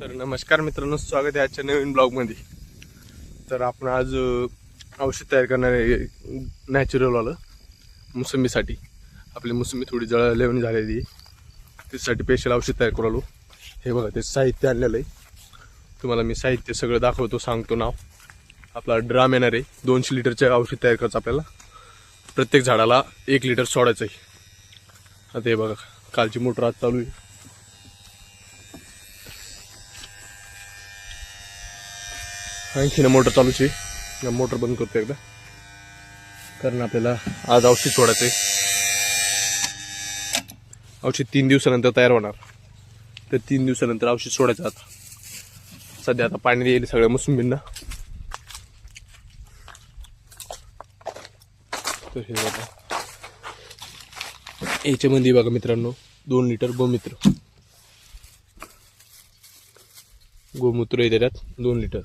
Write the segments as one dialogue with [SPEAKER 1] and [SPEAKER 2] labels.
[SPEAKER 1] तर नमस्कार मित्रांनो स्वागत आहे आजच्या नवीन ब्लॉगमध्ये तर आपण आज औषध तयार करणार आहे नॅचरलवालं मोसंबीसाठी. आपली मोसंबी थोडी जळलेवणी झालेली आहे. त्यासाठी स्पेशल औषध तयार करू आलो. हे बघा ते साहित्य आणलेलं आहे. तुम्हाला मी साहित्य सगळं दाखवतो सांगतो नाव. आपला ड्राम येणार आहे दोनशे लिटरचे औषध तयार करायचं आपल्याला. प्रत्येक झाडाला एक लिटर सोडायचं आहे. आता हे बघा कालची मोटर आज चालू आहे. आणखी ना मोटर चालूच आहे. मोटर बंद करतो एकदा. कारण आपल्याला आज औषध सोडायचं आहे. औषध तीन दिवसानंतर तयार होणार. तर तीन दिवसानंतर औषध सोडायचं आता. सध्या आता पाणी येईल सगळ्या मोसंबींना तर हे बघा. याच्यामध्ये बघा मित्रांनो दोन लिटर गोमित्र. गोमूत्र आहे त्याच्यात दोन लिटर.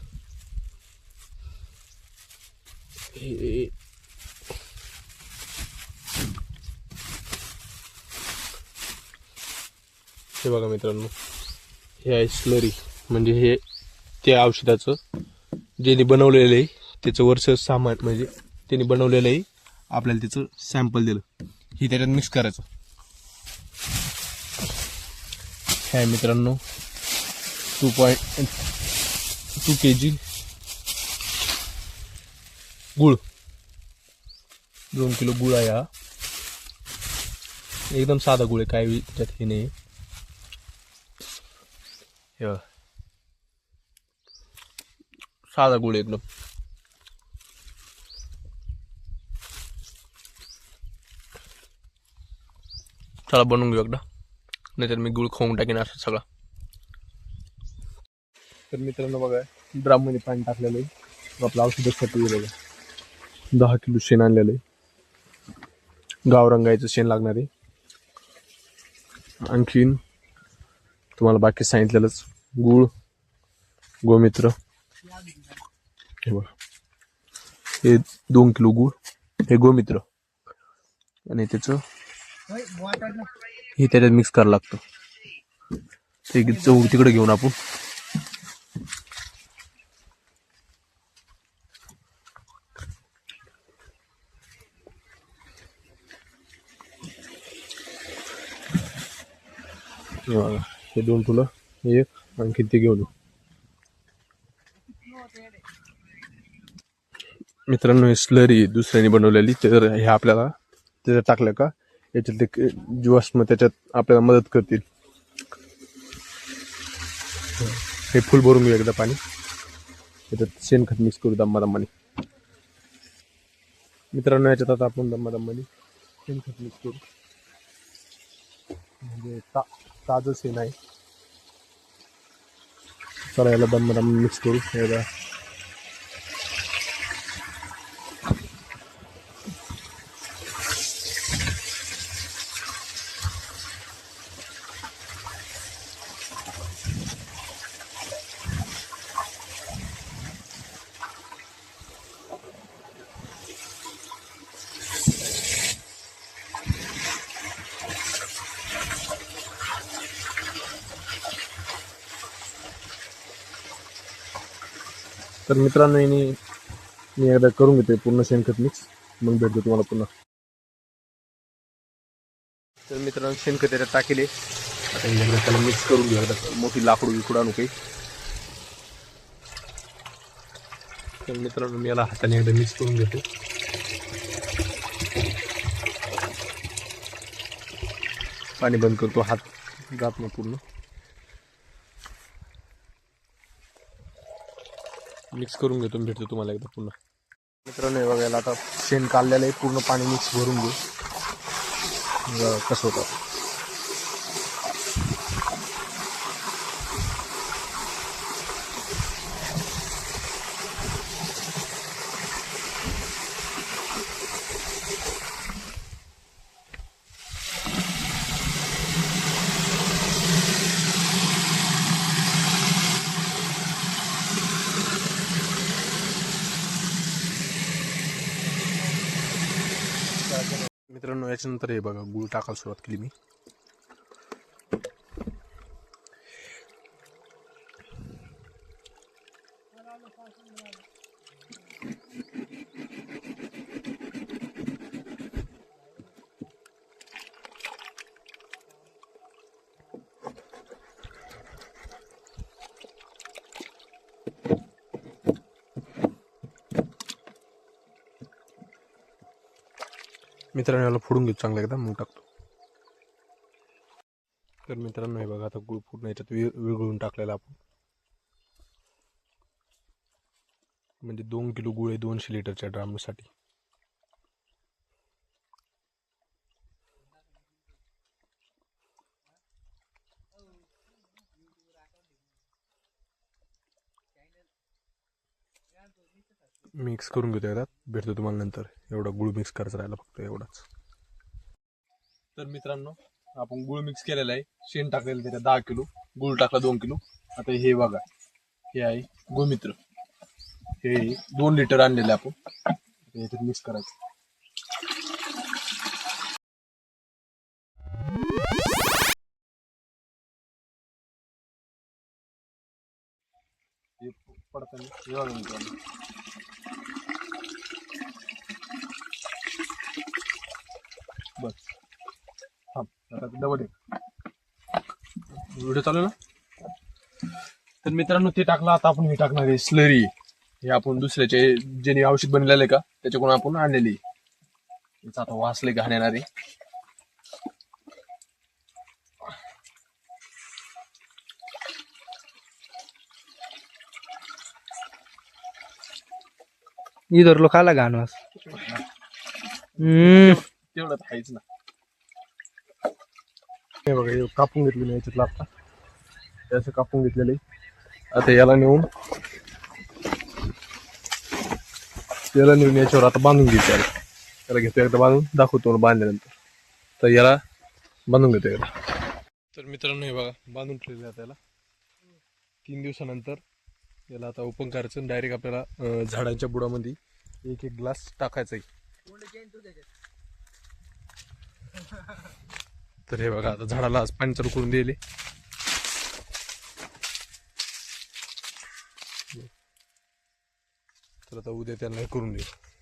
[SPEAKER 1] हे हे बघा मित्रांनो हे आहे स्लरी. म्हणजे हे त्या औषधाचं ज्याने बनवलेलं आहे त्याचं वर्ष सामान म्हणजे त्याने बनवलेलं आहे आपल्याला त्याचं सॅम्पल दिलं. ही त्याच्यात मिक्स करायचं. हे मित्रांनो two point two K G गुळ. दोन किलो गुळ आहे हा. एकदम साधा गुळ आहे काय त्याच्यात त्यात हे नाही. हे साधा गुळ एकदम. चला बनवून घेऊ एकदा. नाहीतर मी गुळ खाऊन टाकेन असं सगळा. तर मित्रांनो बघा ड्राममध्ये पाणी टाकलेलं आहे. आपलं औषधं हे बघा दहा किलो शेण आणलेलं आहे. गावरंगायचं शेण लागणार आहे. आणखीन तुम्हाला बाकी सांगितलेलंच गूळ गोमित्र. हे बघा. हे दोन किलो गूळ हे गोमित्र. आणि त्याचं हे त्याच्यात मिक्स करावं लागतं. ते चव तिकडे घेऊन आपण हे हे दोन फुलं एक आणखी ते घेऊन मित्रांनो हे स्लरी दुसऱ्याने बनवलेली तर हे आपल्याला त्याच्यात टाकलं का याच्यात ते जीवाश्म त्याच्यात आपल्याला मदत करतील. हे फुल भरून घेऊ एकदा पाणी. त्याच्यात शेणखत मिक्स करू दम्मा दम्माने मित्रांनो याच्यात आता आपण दम्मा दम्माने शेणखत मिक्स करू. म्हणजे ता ताजं शेण आहे. चला याला दम दम मिक्स करू. याला तर मित्रांनो यांनी मी एकदा करून घेते पूर्ण शेणखत मिक्स मग भेटतो तुम्हाला पुन्हा. तर मित्रांनो शेणखत त्याला टाकेले. आता एकदा त्याला मिक्स करून घेऊ. एकदा मोठी लाकडू विकडू आणू काही. तर मित्रांनो मी याला हाताने एकदा मिक्स करून घेतो. पाणी बंद करतो हात जात नाही पूर्ण. मिक्स करून घेतो भेटतो तुम्हाला एकदा पुन्हा. मित्रांनो हे बघायला आता शेण काढलेलं आहे. पूर्ण पाणी मिक्स भरून घेऊ. कसं होतं. मित्रांनो याच्यानंतर हे बघा गुळ टाकायला सुरुवात केली मी. मित्रांनो याला फोडून घेऊ चांगलं एकदा मग टाकतो. तर मित्रांनो हे बघा आता गुळ पूर्ण याच्यात वि विरघळून टाकलेला आपण. म्हणजे दोन किलो गुळ आहे दोनशे लिटरच्या ड्रामसाठी. मिक्स करून घेतो एकदा भेटतो तुम्हाला नंतर. एवढा गुळ मिक्स करायचा राहिला फक्त एवढाच. तर मित्रांनो आपण गुळ मिक्स केलेला आहे. शेण टाकलेलं त्याच्यात दहा किलो गुळ टाकला दोन किलो. आता हे बघा हे आहे गोमित्र. हे दोन लिटर आणलेले आपण. याच्यात मिक्स करायचं. हे पडताना हे बघा मित्रांनो. बस आता डबल व्हिडिओ चालू ना? तर मित्रांनो ते टाकलं आता आपण हे टाकणार आहे स्लरी. हे आपण दुसऱ्याचे ज्याने औषध बनलेलं आहे का त्याच्याकडून आपण आणलेली याचा आता वासले घालणार आहे.
[SPEAKER 2] इधर लोक आला गाणवास हम्म
[SPEAKER 1] तेवढं आहेच ना. हे बघा हे कापून घेतलेलं आहे याच्यातलं आता. हे असं कापून घेतलेलं आहे. आता याला नेऊन याला नेऊन याच्यावर आता बांधून घ्यायचं याला. याला घेतो एकदा बांधून दाखवतो बांधल्यानंतर. तर याला बांधून घेतो याला तर मित्रांनो हे बघा बांधून ठेवले आता याला. तीन दिवसानंतर याला आता ओपन करायचं डायरेक्ट आपल्याला झाडांच्या बुडामध्ये एक एक ग्लास टाकायचा आहे. तर हे बघा आता झाडाला आज पाणी चालू करून दिले. तर आता उद्या त्यांना हे करून देऊ.